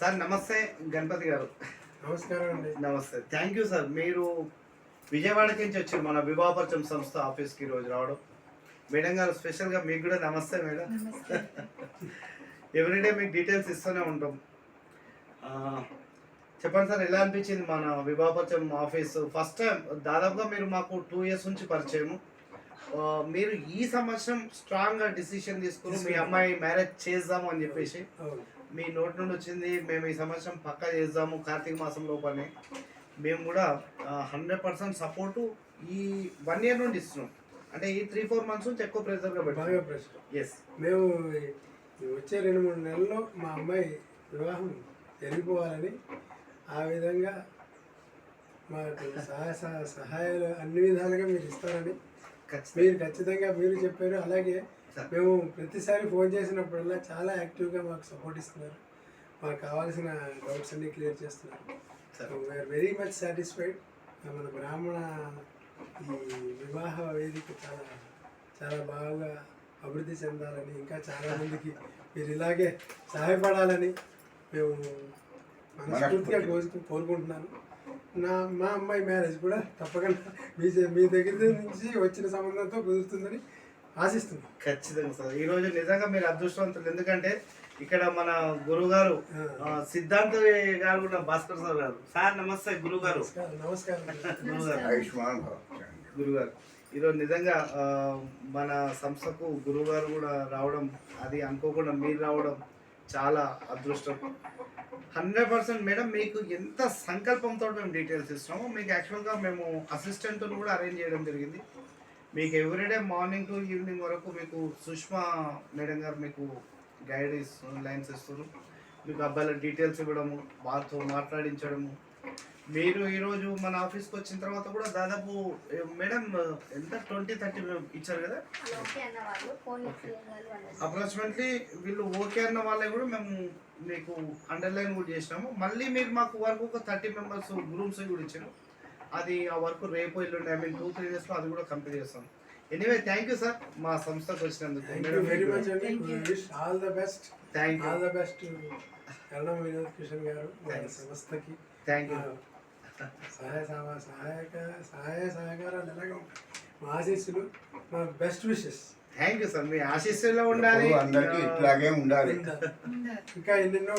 Sir నమస్తే గణపతి గారు. నమస్కారం అండి. నమస్తే. థ్యాంక్ యూ సార్ మీరు విజయవాడకి నుంచి వచ్చారు మన వివాహపరచం సంస్థ ఆఫీస్కి ఈరోజు రావడం. మేడం గారు స్పెషల్గా మీకు కూడా నమస్తే మేడం. ఎవ్రీడే మీకు డీటెయిల్స్ ఇస్తూనే ఉంటాం. చెప్పండి సార్ ఎలా అనిపించింది మన వివాహపరచం ఆఫీస్? ఫస్ట్ టైం దాదాపుగా మీరు మాకు టూ ఇయర్స్ నుంచి పరిచయం ఆ, మీరు ఈ సంవత్సరం స్ట్రాంగ్గా డిసిషన్ తీసుకుని మీ అమ్మాయి మ్యారేజ్ చేద్దాము అని చెప్పేసి మీ నోటి నుండి వచ్చింది మేము ఈ సంవత్సరం పక్కా చేద్దాము కార్తీక మాసం లోపలనే. మేము కూడా హండ్రెడ్ పర్సెంట్ సపోర్టు ఈ వన్ ఇయర్ నుండి ఇస్తున్నాం. అంటే ఈ త్రీ ఫోర్ మంత్స్ నుంచి ఎక్కువ ప్రెజర్గా బాగా పెట్టాం ప్రశ్న ఎస్ మేము వచ్చే రెండు మూడు నెలల్లో మా అమ్మాయి వివాహం జరిగిపోవాలని ఆ విధంగా మాకు సహాయ సహ- సహాయాలు అన్ని విధాలుగా మీరు ఇస్తారని మీరు ఖచ్చితంగా మీరు చెప్పారు. అలాగే. మేము ప్రతిసారి ఫోన్ చేసినప్పుడల్లా చాలా యాక్టివ్గా మాకు సపోర్ట్ ఇస్తున్నారు. మాకు కావాల్సిన డౌట్స్ అన్ని క్లియర్ చేస్తున్నారు. Sir. We are very much satisfied మన బ్రాహ్మణ ఈ వివాహ వేదిక చాలా చాలా బాగా అభివృద్ధి చెందాలని ఇంకా చాలా మందికి మీరు ఇలాగే సహాయపడాలని మేము మనస్ఫూర్తిగా కోరుకు కోరుకుంటున్నాను. నా మా అమ్మాయి మ్యారేజ్ కూడా తప్పకుండా మీ మీ దగ్గర నుంచి వచ్చిన సంబంధంతో కుదురుతుందని ఆశిస్తున్నాం. ఖచ్చితంగా సార్. ఈ రోజు నిజంగా మీరు అదృష్టవంతులు. ఎందుకంటే ఇక్కడ మన గురువు గారు సిద్ధాంత గారు కూడా భాస్కర్ సార్ గారు. సార్ నమస్తే గురువు గారు నమస్కారం. నమస్కారం గురువు గారు ఈరోజు నిజంగా మన సంస్థకు గురువుగారు కూడా రావడం అది అనుకోకుండా మీరు రావడం చాలా అదృష్టం. హండ్రెడ్ పర్సెంట్ మేడం మీకు ఎంత సంకల్పంతో మేము డీటెయిల్స్ ఇస్తున్నామో మీకు యాక్చువల్గా మేము అసిస్టెంట్ కూడా అరేంజ్ చేయడం జరిగింది. మీకు ఎవ్రీడే మార్నింగ్ టు ఈవినింగ్ వరకు మీకు సుష్మా మేడం గారు మీకు గైడ్ ఇస్తు లైన్స్ ఇస్తారు మీకు అబ్బాయిల డీటెయిల్స్ ఇవ్వడము వాళ్ళతో మాట్లాడించడము. మీరు ఈరోజు మన ఆఫీస్కి వచ్చిన తర్వాత కూడా దాదాపు మేడం ఎంత? ట్వంటీ థర్టీ ఇచ్చారు కదా? అప్రాక్సిమేట్లీ వీళ్ళు ఓకే. అన్న వాళ్ళే కూడా మేము మీకు అండర్లైన్ కూడా చేసినాము. మళ్ళీ మీరు మాకు వర్క్ ఒక థర్టీ మెంబర్స్ గ్రూప్స్ కూడా ఇచ్చారు. అది ఆ వర్క్ రేపు ఎల్లుండి ఐ మీన్ టూ త్రీ డేస్లో అది కూడా కంప్లీట్ చేస్తాం. ఎనీవే థ్యాంక్ యూ సార్ మా సంస్థకు వచ్చినందుకు. వెరీ మచ్ అండి wish all the best thank you all the best Karanam Vinod Kishan garu. సంస్థకి థ్యాంక్ యూ సహాయ సహా- సహాయక సహాయ సహకారాలు ఎలాగ ఉంటాయి మా ఆశీస్సులు మా best wishes thank you sir మీ ఆశీస్సులో ఉండాలి. అందరికీ ఇట్లాగే ఉండాలి. ఇంకా ఎన్నెన్నో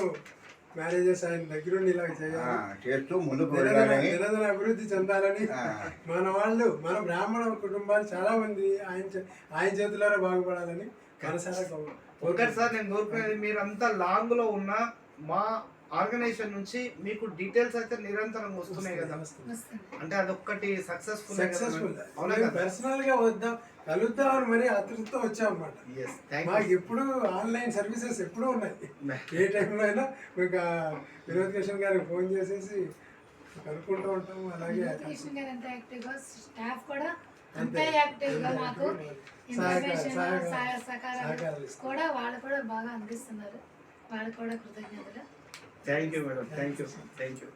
మ్యారేజెస్ ఆయన దగ్గరుండి ఇలా ఆ, చేయాలి చేస్తూ ముందుకు నిరంతర అభివృద్ధి చెందాలని. మన వాళ్ళు మన బ్రాహ్మణ కుటుంబాలు చాలా మంది ఆయన చే- ఆయన చేతులారా బాగుపడాలని మనసారా కోరు- ఒకటి సార్ నేను కోరుకునేది మీరంతా లాంగ్లో ఉన్న మా ఆర్గనైజేషన్ నుంచి మీకు డీటెయిల్స్ అయితే నిరంతరం వస్తున్నాయి కదా. అంటే అదొక్కటి సక్సెస్ఫుల్ సక్సెస్ఫుల్ పర్సనల్గా వద్దాం కలుద్దామని మరి ఆతృతతో వచ్చామన్నమాట. మాకు ఎప్పుడు ఆన్లైన్ సర్వీసెస్ ఎప్పుడూ ఉన్నాయి. ఏ టైంలో అయినా మీకు వినోద్ కిషన్ గారికి ఫోన్ చేసేసి కనుక్కుంటూ ఉంటాము అలాగే కృష్ణ గారు ఎంత యాక్టివ్గా స్టాఫ్ కూడా అంతే. మాకు ఇన్ఫర్మేషన్ సహకారాలు. కూడా వాళ్ళు కూడా బాగా అందిస్తున్నారు. వాళ్ళకు కూడా కృతజ్ఞతలు. Thank you, madam. Thank you. Thank you.